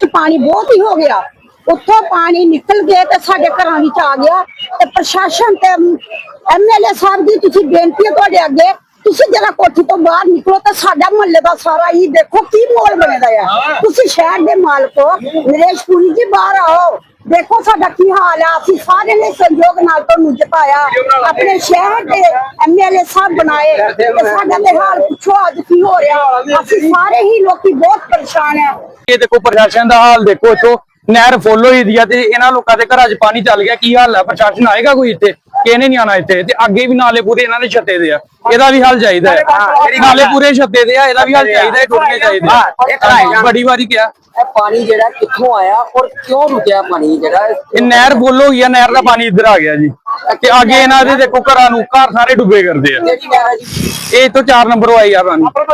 ਚ ਪਾਣੀ ਬਹੁਤ ਹੀ ਹੋ ਗਿਆ। ਉੱਥੋਂ ਪਾਣੀ ਨਿਕਲ ਗਿਆ ਤੇ ਸਾਡੇ ਘਰਾਂ ਵਿੱਚ ਆ ਗਿਆ ਤੇ ਪ੍ਰਸ਼ਾਸਨ ਤੇ ਐਮਐਲਏ ਸਾਹਿਬ ਦੀ ਤੁਸੀਂ ਬੇਨਤੀ ਹੈ ਤੁਹਾਡੇ ਅੱਗੇ ਤੁਸੀਂ ਜਰਾ ਕੋਠੀ ਤੋਂ ਬਾਹਰ ਨਿਕਲੋ ਤਾਂ ਸਾਡਾ ਮੁਹੱਲੇ ਦਾ ਸਾਰਾ ਹੀ ਦੇਖੋ ਕੀ ਮੋਲ ਬਣੇਦਾ ਆ। ਤੁਸੀਂ ਸ਼ਹਿਰ ਦੇ ਮਾਲਕ ਹੋ ਨਰੇਸ਼ ਪੁਰੀ ਜੀ ਬਾਹਰ ਆਓ। ਦੇਖੋ ਸਾਡਾ ਕੀ ਹਾਲ ਆ, ਅਸੀਂ ਸਾਰੇ ਨੇ ਸਹਿਯੋਗ ਨਾਲ ਤੁਹਾਨੂੰ ਜਿਤਾਇਆ। ਆਪਣੇ ਸ਼ਹਿਰ ਦੇ ਐਮਐਲਏ ਸਾਹਿਬ ਬਣਾਏ ਤੇ ਸਾਡਾ ਤੇ ਹਾਲ ਪੁੱਛੋ ਅੱਜ ਕੀ ਹੋ ਰਿਹਾ। ਅਸੀਂ ਸਾਰੇ ਹੀ ਲੋਕੀ ਬਹੁਤ ਪਰੇਸ਼ਾਨ ਆ। ਇਹ ਦੇਖੋ ਪ੍ਰਸ਼ਾਸਨ ਦਾ ਹਾਲ ਦੇਖੋ ਇੱਥੋਂ। ਨਹਿਰ ਫੁੱਲ ਹੋਈ ਦੀ ਆ ਤੇ ਇਹਨਾਂ ਲੋਕਾਂ ਦੇ ਘਰਾਂ 'ਚ ਪਾਣੀ ਚੱਲ ਗਿਆ। ਕੀ ਹਾਲ ਆ? ਪ੍ਰਸ਼ਾਸਨ ਆਏਗਾ ਕੋਈ ਇੱਥੇ? ਕਿਹਨੇ ਨਹੀਂ ਆਣਾ ਇੱਥੇ ਤੇ ਅੱਗੇ ਵੀ ਨਾਲੇ ਪੂਰੇ ਇਹਨਾਂ ਦੇ ਛੱਤੇ ਦੇ ਆ। ਇਹਦਾ ਵੀ ਹੱਲ ਚਾਹੀਦਾ ਹੈ। ਨਾਲੇ ਪੂਰੇ ਛੱਤੇ ਦੇ ਆ ਇਹਦਾ ਵੀ ਹੱਲ ਚਾਹੀਦਾ ਹੈ ਟੁੱਟਣੇ ਚਾਹੀਦੇ ਬੜੀ ਵਾਰੀ ਕਿਹਾ। ਇਹ ਪਾਣੀ ਜਿਹੜਾ ਕਿੱਥੋਂ ਆਇਆ ਔਰ ਕਿਉਂ ਰੁਕਿਆ ਪਾਣੀ ਜਿਹੜਾ? ਇਹ ਨਹਿਰ ਫੁੱਲ ਹੋ ਗਈ ਆ ਨਹਿਰ ਦਾ ਪਾਣੀ ਇੱਧਰ ਆ ਗਿਆ ਜੀ। ਤੇ ਅੱਗੇ ਇਹਨਾਂ ਦੇ ਦੇਖੋ ਘਰਾਂ ਨੂੰ ਘਰ ਸਾਰੇ ਡੁੱਬੇ ਕਰਦੇ ਆ। ਇਹ ਤੋਂ 4 ਨੰਬਰ ਆਈ ਆ ਪਾਣੀ ਔਰ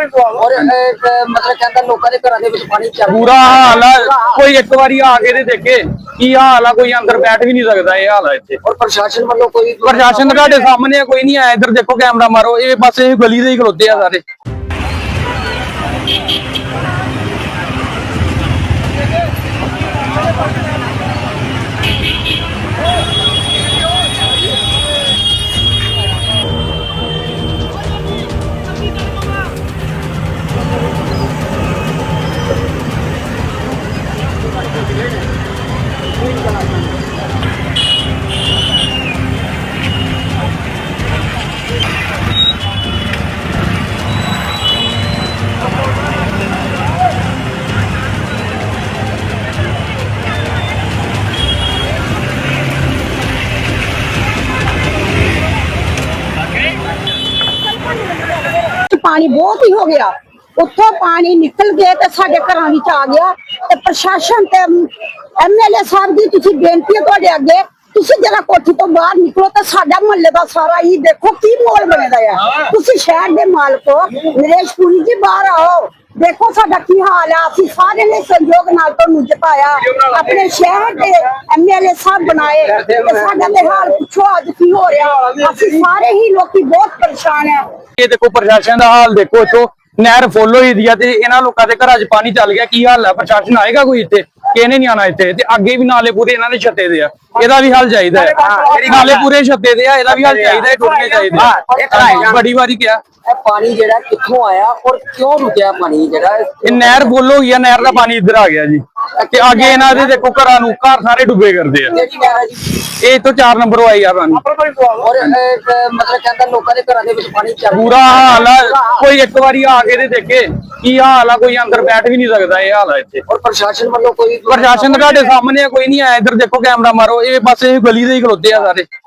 ਮਤਲਬ ਕਹਿੰਦਾ ਲੋਕਾਂ ਦੇ ਘਰਾਂ ਦੇ ਵਿੱਚ ਪਾਣੀ ਚੱਲ ਬੁਰਾ ਹਾਲ ਆ। ਕੋਈ ਇੱਕ ਵਾਰੀ ਆ ਕੇ ਤੇ ਦੇਖੇ ਕੀ ਹਾਲ ਆ ਕੋਈ ਅੰਦਰ ਬੈਠ ਵੀ ਨਹੀਂ ਸਕਦਾ ਇਹ ਹਾਲ ਆ ਇੱਥੇ। ਔਰ ਪ੍ਰਸ਼ਾਸਨ ਵੱਲੋਂ ਕੋਈ ਪ੍ਰਸ਼ਾਸਨ ਤੁਹਾਡੇ ਸਾਹਮਣੇ ਆ, ਕੋਈ ਨਹੀਂ ਆਇਆ। ਇੱਧਰ ਦੇਖੋ ਕੈਮਰਾ ਮਾਰੋ। ਇਹ ਬਸ ਇਹ ਗਲੀ ਦੇ ਹੀ ਖਲੋਤੇ ਆ ਸਾਰੇ। ਪਾਣੀ ਬਹੁਤ ਹੀ ਹੋ ਗਿਆ। ਉੱਥੋਂ ਪਾਣੀ ਨਿਕਲ ਗਿਆ ਤੇ ਸਾਡੇ ਘਰਾਂ ਵਿੱਚ ਆ ਗਿਆ ਤੇ ਪ੍ਰਸ਼ਾਸਨ ਤੇ ਐਮਐਲਏ ਸਾਹਿਬ ਦੀ ਤੁਸੀਂ ਬੇਨਤੀ ਹੈ ਤੁਹਾਡੇ ਅੱਗੇ ਤੁਸੀਂ ਜਰਾ ਕੋਠੀ ਤੋਂ ਬਾਹਰ ਨਿਕਲੋ ਤਾਂ ਸਾਡਾ ਮੁਹੱਲੇ ਦਾ ਸਾਰਾ ਹੀ ਦੇਖੋ ਕੀ ਮੋਲ ਬਣੇਦਾ ਆ। ਤੁਸੀਂ ਸ਼ਹਿਰ ਦੇ ਮਾਲਕ ਹੋ ਨਰੇਸ਼ ਪੁਰੀ ਜੀ ਬਾਹਰ ਆਓ। ਦੇਖੋ ਸਾਡਾ ਕੀ ਹਾਲ ਆ। ਅਸੀਂ ਸਾਰੇ ਨੇ ਸੰਯੋਗ ਨਾਲ ਤੁਹਾਨੂੰ ਜਿਤਾਇਆ। ਆਪਣੇ ਸ਼ਹਿਰ ਦੇ ਐਮਐਲਏ ਸਾਹਿਬ ਬਣਾਏ ਤੇ ਸਾਡਾ ਤੇ ਹਾਲ ਪੁੱਛੋ ਅੱਜ ਕੀ ਹੋ ਰਿਹਾ। ਅਸੀਂ ਸਾਰੇ ਹੀ ਲੋਕੀ ਬਹੁਤ ਪਰੇਸ਼ਾਨ ਆ। ਇਹ ਦੇਖੋ ਪ੍ਰਸ਼ਾਸਨ ਦਾ ਹਾਲ ਦੇਖੋ ਇੱਥੋਂ ਨਹਿਰ ਫੁੱਲ ਹੋਈ ਦੀ ਆ ਤੇ ਇਹਨਾਂ ਲੋਕਾਂ ਦੇ ਘਰਾਂ 'ਚ ਪਾਣੀ ਚੱਲ ਗਿਆ। ਕੀ ਹਾਲ ਹੈ ਪ੍ਰਸ਼ਾਸਨ ਆਏਗਾ ਕੋਈ ਇੱਥੇ? ਕਿਹਨੇ ਨਹੀਂ ਆਣਾ ਇੱਥੇ? ਤੇ ਅੱਗੇ ਵੀ ਨਾਲੇ ਪੂਰੇ ਇਹਨਾਂ ਦੇ ਛੱਤੇ ਦੇ ਆ। ਇਹਦਾ ਵੀ ਹੱਲ ਚਾਹੀਦਾ ਹੈ। ਨਾਲੇ ਪੂਰੇ ਛੱਤੇ ਦੇ ਆ ਇਹਦਾ ਵੀ ਹੱਲ ਚਾਹੀਦਾ ਹੈ ਟੁੱਟਣੇ ਚਾਹੀਦੇ ਬੜੀ ਵਾਰੀ ਕਿਹਾ। ਇਹ ਪਾਣੀ ਜਿਹੜਾ ਕਿੱਥੋਂ ਆਇਆ ਔਰ ਕਿਉਂ ਰੁਕਿਆ ਪਾਣੀ ਜਿਹੜਾ? ਇਹ ਨਹਿਰ ਫੁੱਲ ਹੋ ਗਈ ਆ ਨਹਿਰ ਦਾ ਪਾਣੀ ਇੱਧਰ ਆ ਗਿਆ ਜੀ। ਤੇ ਅੱਗੇ ਇਹਨਾਂ ਦੇ ਦੇਖੋ ਘਰਾਂ ਨੂੰ ਘਰ ਸਾਰੇ ਡੁੱਬੇ ਕਰਦੇ ਆ। ਹੈ ਜੀ? ਇਹ ਤੋਂ 4 ਨੰਬਰ ਆਈ ਆ ਪਾਣੀ ਔਰ ਇਹ, ਮਤਲਬ ਕਹਿੰਦਾ ਲੋਕਾਂ ਦੇ ਘਰਾਂ ਦੇ ਵਿੱਚ ਪਾਣੀ ਚੱਲ ਬੁਰਾ ਹਾਲ ਆ। ਕੋਈ ਇੱਕ ਵਾਰੀ ਆ ਕੇ ਤੇ ਦੇਖੇ ਕੀ ਹਾਲ ਆ ਕੋਈ ਅੰਦਰ ਬੈਠ ਵੀ ਨਹੀਂ ਸਕਦਾ ਇਹ ਹਾਲ ਆ ਇੱਥੇ। ਔਰ ਪ੍ਰਸ਼ਾਸਨ ਵੱਲੋਂ ਕੋਈ ਪ੍ਰਸ਼ਾਸਨ ਤਾਂ ਤੁਹਾਡੇ ਸਾਹਮਣੇ ਆ, ਕੋਈ ਨਹੀਂ ਆਇਆ। ਇੱਧਰ ਦੇਖੋ ਕੈਮਰਾ ਮਾਰੋ। ਇਹ ਬਸ ਇਹ ਗਲੀ ਦੇ ਹੀ ਖਲੋਤੇ ਆ ਸਾਰੇ।